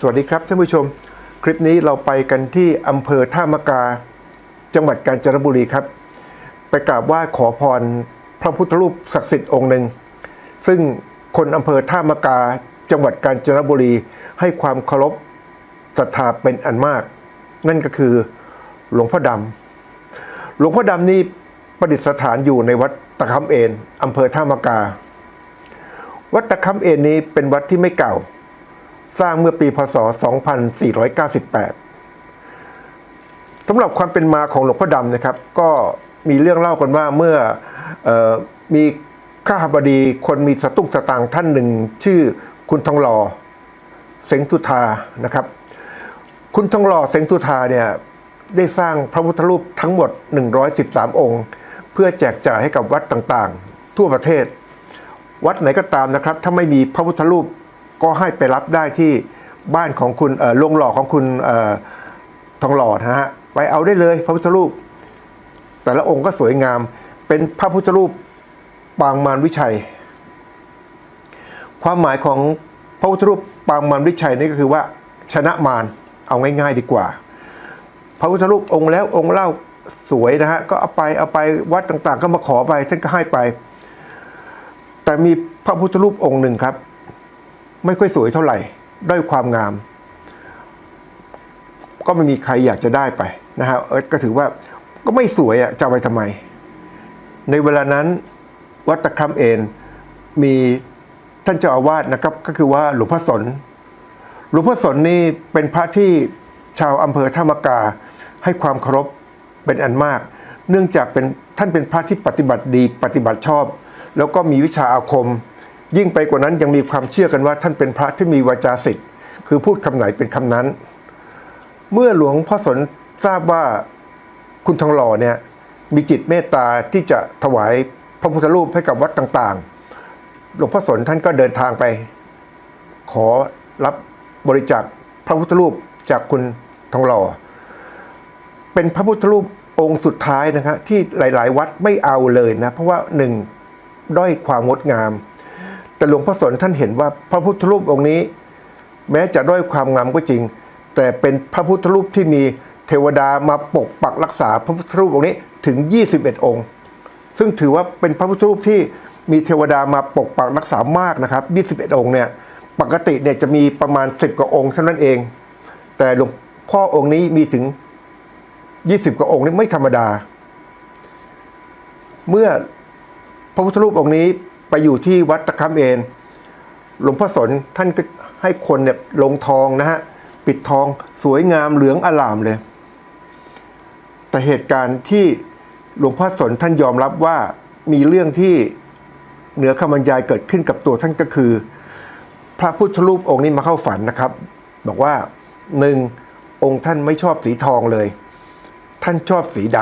สวัสดีครับท่านผู้ชม คลิปนี้เราไปกันที่อำเภอท่ามะกา จังหวัดกาญจนบุรีครับ ไปกราบไหว้ขอพรพระพุทธรูปศักดิ์สิทธิ์องค์หนึ่ง ซึ่งคนอำเภอท่ามะกา จังหวัดกาญจนบุรีให้ความเคารพศรัทธาเป็นอันมาก นั่นก็คือหลวงพ่อดำหลวงพ่อดำนี่ประดิษฐานอยู่ในวัดตะคำเอนอำเภอท่ามะกา วัดตะคำเอนนี้เป็นวัดที่ไม่เก่า สร้างเมื่อปีพศ 2498สำหรับความเป็นมาของหลวงพ่อดำนะครับ ก็มีเรื่องเล่ากันว่าเมื่อออมีข้าบดีคนมีสตุ้งสตางค์ท่านหนึ่ง ชื่อคุณทองหล่อเสงสุธานะครับ คุณทองหล่อเสงสุธาเนี่ยได้สร้างพระพุทธรูปทั้งหมด 113 องค์ เพื่อแจกจ่ายให้กับวัดต่างๆ ทั่วประเทศ วัดไหนก็ตามนะครับ ถ้าไม่มีพระพุทธรูป ก็ให้ไปรับได้ที่บ้านของคุณโรงหล่อของคุณอทองหล่อนะฮะไปเอาได้เลยพระพุทธรูป แต่ละองค์ก็สวยงามเป็นพระพุทธรูปปางมารวิชัย ความหมายของพระพุทธรูปปางมารวิชัยนี่ก็คือว่าชนะมารเอาง่าย ๆ ดีกว่า พระพุทธรูปองค์แล้วองค์เล่าสวยนะฮะก็เอาไปเอาไปวัดต่างๆ ก็มาขอไปท่านก็ให้ไป แต่มีพระพุทธรูปองค์หนึ่งครับ ไม่ค่อยสวยเท่าไหร่ด้อยความงาม ก็ไม่มีใครอยากจะได้ไปนะฮะเออก็ถือว่าก็ไม่สวยอะจะไปทำไม ในเวลานั้นวัดตะคำเอนมีท่านเจ้าอาวาสนะครับ ก็คือว่าหลวงพ่อสน หลวงพ่อสนนี่เป็นพระที่ชาวอำเภอธรรมกาให้ความเคารพเป็นอันมาก เนื่องจากเป็นท่านเป็นพระที่ปฏิบัติดีปฏิบัติชอบ แล้วก็มีวิชาอาคม ยิ่งไปกว่านั้นยังมีความเชื่อกันว่าท่านเป็นพระที่มีวาจาสิทธิ์คือพูดคำไหนเป็นคำนั้น เมื่อหลวงพ่อสนทราบว่าคุณทองหล่อเนี่ยมีจิตเมตตาที่จะถวายพระพุทธรูปให้กับวัดต่างๆ หลวงพ่อสนท่านก็เดินทางไป ขอรับบริจาคพระพุทธรูปจากคุณทองหล่อ เป็นพระพุทธรูปองค์สุดท้ายนะครับที่หลาย ๆ วัดไม่เอาเลยนะ เพราะว่าหนึ่งด้อยความงดงาม แต่หลวงพ่อสนท่านเห็นว่าพระพุทธรูปองค์นี้ แม้จะด้อยความงามก็จริง แต่เป็นพระพุทธรูปที่มีเทวดามาปกปักรักษาพระพุทธรูปองค์นี้ถึง 21 องค์ ซึ่งถือว่าเป็นพระพุทธรูปที่มีเทวดามาปกปักรักษามากนะครับ 21 องค์เนี่ยปกติเนี่ยจะมีประมาณ 10 กว่าองค์เท่านั้นเอง แต่หลวงพ่อองค์นี้มีถึง 20 กว่าองค์นี่ไม่ธรรมดา เมื่อพระพุทธรูปองค์นี้ ไปอยู่ที่วัดตะคำเอนหลวงพ่อสนท่านก็ให้คนเนี่ยลงทองนะฮะ ปิดทองสวยงามเหลืองอลามเลย แต่เหตุการณ์ที่หลวงพ่อสนท่านยอมรับว่ามีเรื่องที่เหนือคำบรรยายเกิดขึ้นกับตัวท่านก็คือ พระพุทธรูปองค์นี้มาเข้าฝันนะครับ บอกว่าหนึ่งองค์ท่านไม่ชอบสีทองเลย ท่านชอบสีด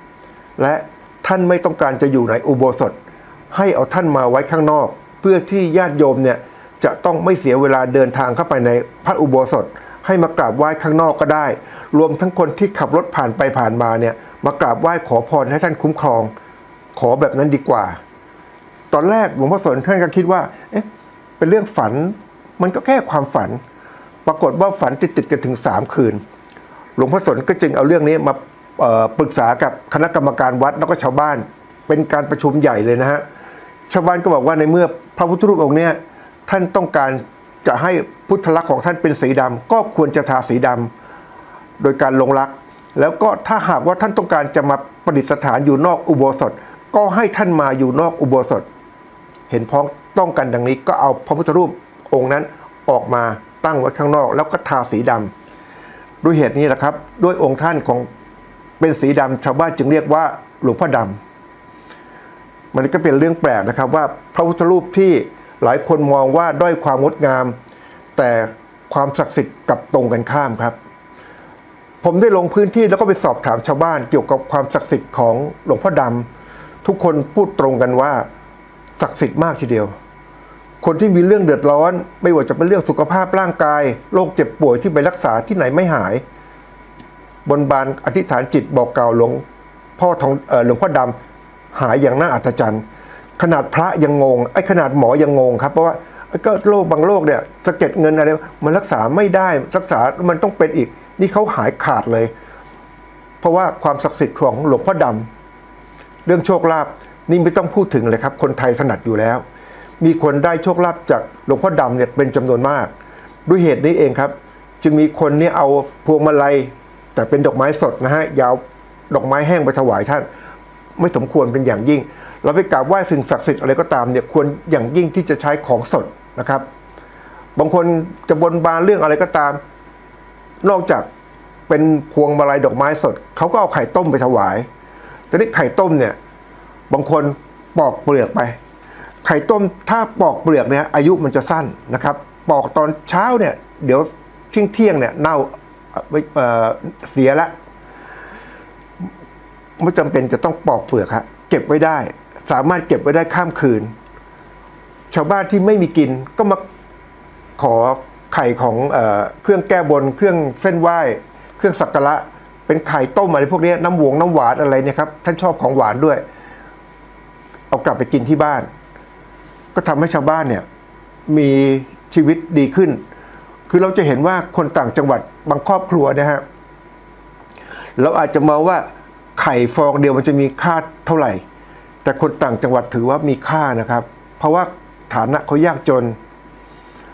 ำและท่านไม่ต้องการจะอยู่ในอุโบสถ ให้เอาท่านมาไว้ข้างนอก เพื่อที่ญาติโยมเนี่ยจะต้องไม่เสียเวลาเดินทางเข้าไปในพระอุโบสถ ให้มากราบไหว้ข้างนอกก็ได้ รวมทั้งคนที่ขับรถผ่านไปผ่านมาเนี่ยมากราบไหว้ขอพรให้ท่านคุ้มครอง ขอแบบนั้นดีกว่า ตอนแรกหลวงพ่อสนท่านก็คิดว่า เอ๊ะ เป็นเรื่องฝัน มันก็แค่ความฝัน ปรากฏว่าฝันติดติดๆกันถึงสามคืน หลวงพ่อสนก็จึงเอาเรื่องนี้มาปรึกษากับคณะกรรมการวัดแล้วก็ชาวบ้าน เป็นการประชุมใหญ่เลยนะฮะ ชาวบ้านก็บอกว่าในเมื่อพระพุทธรูปองค์เนี้ยท่านต้องการจะให้พุทธลักษณ์ของท่านเป็นสีดำก็ควรจะทาสีดำโดยการลงรัก แล้วก็ถ้าหากว่าท่านต้องการจะมาประดิษฐานอยู่นอกอุโบสถ ก็ให้ท่านมาอยู่นอกอุโบสถ เห็นพ้องต้องกันดังนี้ก็เอาพระพุทธรูปองค์นั้นออกมาตั้งไว้ข้างนอก แล้วก็ทาสีดำด้วยเหตุนี้แหละครับ ด้วยองค์ท่านของเป็นสีดำชาวบ้านจึงเรียกว่าหลวงพ่อดำ มันก็เป็นเรื่องแปลกนะครับว่าพระพุทธรูปที่หลายคนมองว่าด้อยความงดงาม แต่ความศักดิ์สิทธิ์กับตรงกันข้ามครับ ผมได้ลงพื้นที่แล้วก็ไปสอบถามชาวบ้านเกี่ยวกับความศักดิ์สิทธิ์ของหลวงพ่อดำทุกคนพูดตรงกันว่าศักดิ์สิทธิ์มากทีเดียว คนที่มีเรื่องเดือดร้อน ไม่ว่าจะเป็นเรื่องสุขภาพร่างกายโรคเจ็บป่วยที่ไปรักษาที่ไหนไม่หาย บนบานอธิษฐานจิตบอกกล่าวหลวงพ่อทองเอ่อหลวงพ่อดำ หายอย่างน่าอัศจรรย์ ขนาดพระยังงงไอ้ขนาดหมอยังงงครับเพราะว่าก็โรคบางโรคเนี่ยสะเก็ดเงินอะไรมันรักษาไม่ได้รักษามันต้องเป็นอีก นี่เขาหายขาดเลย เพราะว่าความศักดิ์สิทธิ์ของหลวงพ่อดำเรื่องโชคลาภนี่ไม่ต้องพูดถึงเลยครับ คนไทยถนัดอยู่แล้ว มีคนได้โชคลาภจากหลวงพ่อดำเนี่ยเป็นจำนวนมาก ด้วยเหตุนี้เองครับ จึงมีคนเนี่ยเอาพวงมาลัยแต่เป็นดอกไม้สดนะฮะยาวดอกไม้แห้งไปถวายท่าน ไม่สมควรเป็นอย่างยิ่ง เราไปกราบไหว้สิ่งศักดิ์สิทธิ์อะไรก็ตามเนี่ยควรอย่างยิ่งที่จะใช้ของสดนะครับ บางคนจะบนบานเรื่องอะไรก็ตาม นอกจากเป็นพวงมาลัยดอกไม้สดเขาก็เอาไข่ต้มไปถวายแต่นี่ไข่ต้มเนี่ย บางคนปอกเปลือกไป ไข่ต้มถ้าปอกเปลือกเนี่ย อายุมันจะสั้นนะครับ ปอกตอนเช้าเนี่ย เดี๋ยวเที่ยงเที่ยงเนี่ยเน่าไม่เอ่อเสียละ ไม่จำเป็นจะต้องปอกเปลือกฮะเก็บไว้ได้ สามารถเก็บไว้ได้ข้ามคืน ชาวบ้านที่ไม่มีกินก็มาขอไข่ของเอเครื่องแก้บน เครื่องเส้นไหว้ เครื่องสักการะเป็นไข่ต้มอะไรพวกนี้น้ำหวงน้ำหวานอะไรเนี่ยครับท่านชอบของหวานด้วย เอากลับไปกินที่บ้าน ก็ทำให้ชาวบ้านเนี่ยมีชีวิตดีขึ้น คือเราจะเห็นว่าคนต่างจังหวัดบางครอบครัวนะฮะเราอาจจะมองว่า ไข่ฟองเดียวมันจะมีค่าเท่าไหร่ แต่คนต่างจังหวัดถือว่ามีค่านะครับ เพราะว่าฐานะเขายากจน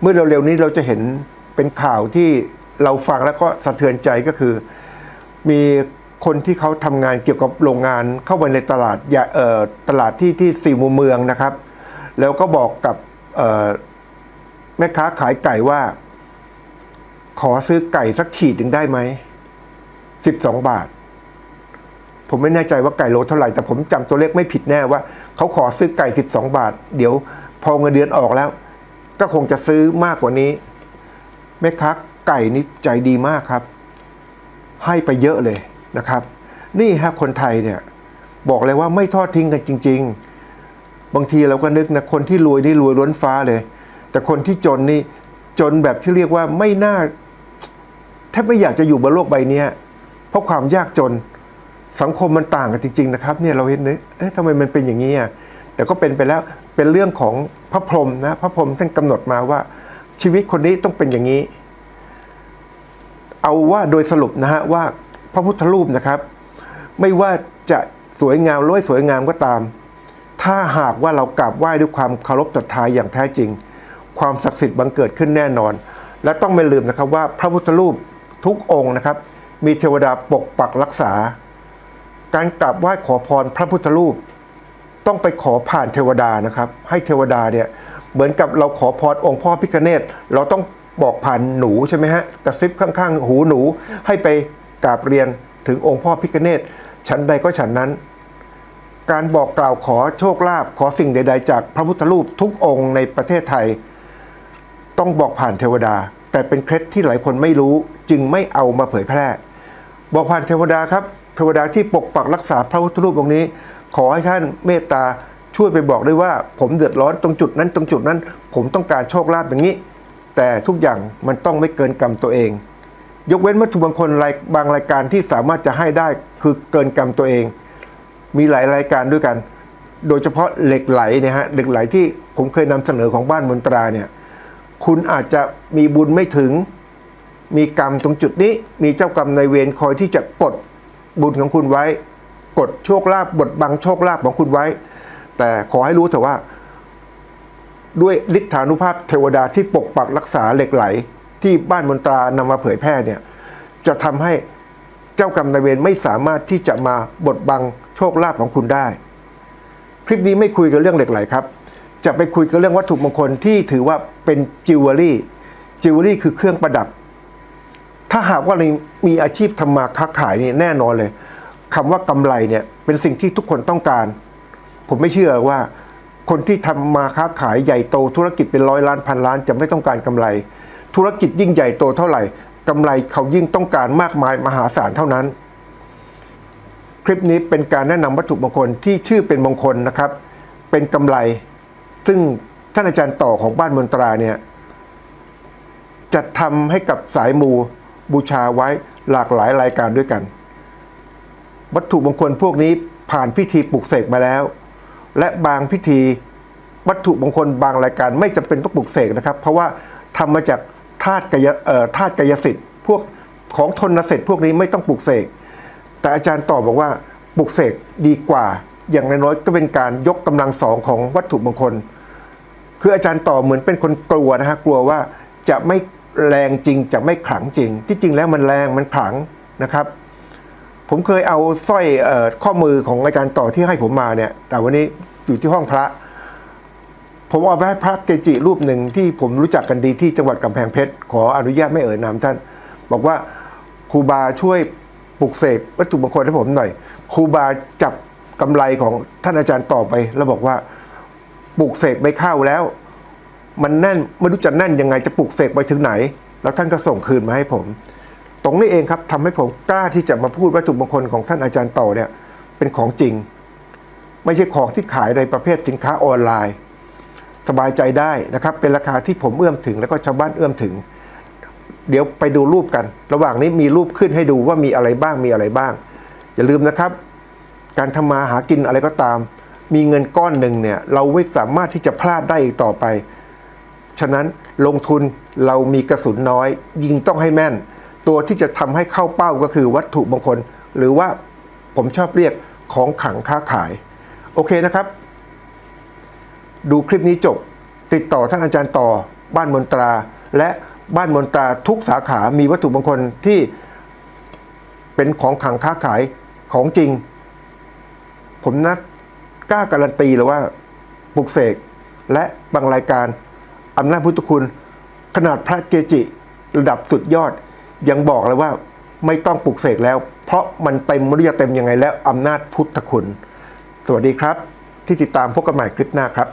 เมื่อเร็วๆนี้เราจะเห็นเป็นข่าวที่เราฟังแล้วก็สะเทือนใจก็คือ มีคนที่เขาทำงานเกี่ยวกับโรงงานเข้าไปในตลาดยาเอ่อตลาดที่ที่สี่มุมเมืองนะครับ แล้วก็บอกกับแม่ค้าขายไก่ว่า ขอซื้อไก่สักขีดหนึ่งได้ไหมสิบสองบาท ผมไม่แน่ใจว่าไก่โลเท่าไหร่แต่ผมจำตัวเลขไม่ผิดแน่ว่าเขาขอซื้อไก่สิบสองบาท เดี๋ยวพอเงินเดือนออกแล้ว ก็คงจะซื้อมากกว่านี้แม่ค้าไก่นี่ใจดีมากครับ ให้ไปเยอะเลยนะครับ นี่ฮะคนไทยเนี่ยบอกเลยว่าไม่ทอดทิ้งกันจริง ๆ บางทีเราก็นึกนะคนที่รวยนี่รวยล้นฟ้าเลย แต่คนที่จนนี่จนแบบที่เรียกว่าไม่น่าแทบไม่อยากจะอยู่บนโลกใบนี้เพราะความยากจน สังคมมันต่างกันจริง ๆ นะครับเนี่ยเราเห็นเนี่ยเอ๊ะทำไมมันเป็นอย่างนี้อะแต่ก็เป็นไปแล้วเป็นเรื่องของพระพรหมนะพระพรหมท่านกำหนดมาว่าชีวิตคนนี้ต้องเป็นอย่างนี้ เอาว่าโดยสรุปนะฮะว่าพระพุทธรูปนะครับ ไม่ว่าจะสวยงามรือไม่สวยงามก็ตาม ถ้าหากว่าเรากราบไหว้ด้วยความเคารพศรัทธาอย่างแท้จริง ความศักดิ์สิทธิ์บังเกิดขึ้นแน่นอน และต้องไม่ลืมนะครับว่าพระพุทธรูปทุกองค์นะครับ มีเทวดาปกปักรักษา การกราบไหว้ขอพรพระพุทธรูป ต้องไปขอผ่านเทวดานะครับ ให้เทวดาเนี่ยเหมือนกับเราขอพรองค์พ่อพิฆเนศเราต้องบอกผ่านหนูใช่ไหมฮะกระซิบข้างๆ หูหนูให้ไปกราบเรียนถึงองค์พ่อพิฆเนศฉันใดก็ฉันนั้น การบอกกล่าวขอโชคลาภขอสิ่งใด ๆ จากพระพุทธรูปทุกองค์ในประเทศไทย ต้องบอกผ่านเทวดา แต่เป็นเคล็ดที่หลายคนไม่รู้จึงไม่เอามาเผยแพร่ บอกผ่านเทวดาครับ เทวดาที่ปกปักรักษาพระพุทธรูปองค์นี้ ขอให้ท่านเมตตาช่วยไปบอกด้วยว่า ผมเดือดร้อนตรงจุดนั้นตรงจุดนั้น ผมต้องการโชคลาภอย่างนี้ แต่ทุกอย่างมันต้องไม่เกินกรรมตัวเอง ยกเว้นวัตถุบางคนรายบางรายการที่สามารถจะให้ได้คือเกินกรรมตัวเอง มีหลายรายการด้วยกัน โดยเฉพาะเหล็กไหลเนี่ยฮะเหล็กไหลที่ผมเคยนำเสนอของบ้านมนตราเนี่ยคุณอาจจะมีบุญไม่ถึง มีกรรมตรงจุดนี้ มีเจ้ากรรมในเวรคอยที่จะกด บุญของคุณไว้ กดโชคลาภบดบังโชคลาภของคุณไว้ แต่ขอให้รู้เถอะว่า ด้วยฤทธานุภาพเทวดาที่ปกปักรักษาเหล็กไหล ที่บ้านมนตรานำมาเผยแพร่เนี่ย จะทำให้เจ้ากรรมนายเวรไม่สามารถที่จะมาบดบังโชคลาภของคุณได้ คลิปนี้ไม่คุยกันเรื่องเหล็กไหลครับ จะไปคุยกันเรื่องวัตถุมงคลที่ถือว่าเป็นจิวเวลรี่จิวเวลรี่คือเครื่องประดับ ถ้าหากว่าเรามีอาชีพทำมาค้าขายนี่แน่นอนเลยคำว่ากำไรเนี่ยเป็นสิ่งที่ทุกคนต้องการ ผมไม่เชื่อว่า คนที่ทำมาค้าขายใหญ่โต ธุรกิจเป็นร้อยล้านพันล้านจะไม่ต้องการกำไร ธุรกิจยิ่งใหญ่โตเท่าไหร่กำไรเขายิ่งต้องการมากมายมหาศาลเท่านั้น คลิปนี้เป็นการแนะนำวัตถุมงคลที่ชื่อเป็นมงคลนะครับ เป็นกำไร ซึ่งท่านอาจารย์ต่อของบ้านมนตราเนี่ยจัดทำให้กับสายมู บูชาไว้หลากหลายรายการด้วยกัน วัตถุมงคลพวกนี้ผ่านพิธีปลุกเสกมาแล้ว และบางพิธีวัตถุมงคลบางรายการไม่จำเป็นต้องปลุกเสกนะครับ เพราะว่าทำมาจากธาตุกายเอ่อธาตุกายสิทธิ์พวกของทนเสร็จพวกนี้ไม่ต้องปลุกเสกแต่อาจารย์ตอบบอกว่าปลุกเสกดีกว่า อย่างน้อยก็เป็นการยกกำลังสองของวัตถุมงคล คืออาจารย์ต่อเหมือนเป็นคนกลัวนะฮะกลัวว่าจะไม่ แรงจริงจะไม่ขลังจริง ที่จริงแล้วมันแรงมันขลังนะครับ ผมเคยเอาสร้อยออข้อมือของอาจารย์ต่อที่ให้ผมมาเนี่ย แต่วันนี้อยู่ที่ห้องพระ ผมเอาไปให้พระเกจิรูปหนึ่งที่ผมรู้จักกันดีที่จังหวัดกำแพงเพชรขออนุญาตไม่เอ่ยนามท่าน บอกว่าครูบาช่วยปลุกเสกวัตถุมงคลให้ผมหน่อยครูบาจับกำไรของท่านอาจารย์ต่อไป แล้วบอกว่าปลุกเสกไม่เข้าแล้ว มันแน่นไม่รู้จะแน่นยังไงจะปลุกเสกไปถึงไหน แล้วท่านก็ส่งคืนมาให้ผม ตรงนี้เองครับทำให้ผมกล้าที่จะมาพูดวัตถุมงคลของท่านอาจารย์โตเนี่ยเป็นของจริง ไม่ใช่ของที่ขายในประเภทสินค้าออนไลน์ สบายใจได้นะครับ เป็นราคาที่ผมเอื้อมถึง แล้วก็ชาวบ้านเอื้อมถึง เดี๋ยวไปดูรูปกัน ระหว่างนี้มีรูปขึ้นให้ดูว่ามีอะไรบ้างมีอะไรบ้าง อย่าลืมนะครับ การทำมาหากินอะไรก็ตาม มีเงินก้อนหนึ่งเนี่ยเราไม่สามารถที่จะพลาดได้อีกต่อไป ฉะนั้นลงทุนเรามีกระสุนน้อย ยิงต้องให้แม่น ตัวที่จะทำให้เข้าเป้าก็คือวัตถุมงคล หรือว่าผมชอบเรียกของขังค้าขาย โอเคนะครับ ดูคลิปนี้จบ ติดต่อท่านอาจารย์ต่อ บ้านมนตรา และบ้านมนตราทุกสาขามีวัตถุมงคลที่เป็นของขังค้าขายของจริง ผมนัดกล้าการันตีเลยว่าปลุกเสกและบางรายการ อำนาจพุทธคุณ ขนาดพระเกจิ ระดับสุดยอด ยังบอกเลยว่าไม่ต้องปลุกเสกแล้ว เพราะมันเต็มเรียเต็มยังไงแล้วอำนาจพุทธคุณ สวัสดีครับ ที่ติดตามพบกันใหม่คลิปหน้าครับ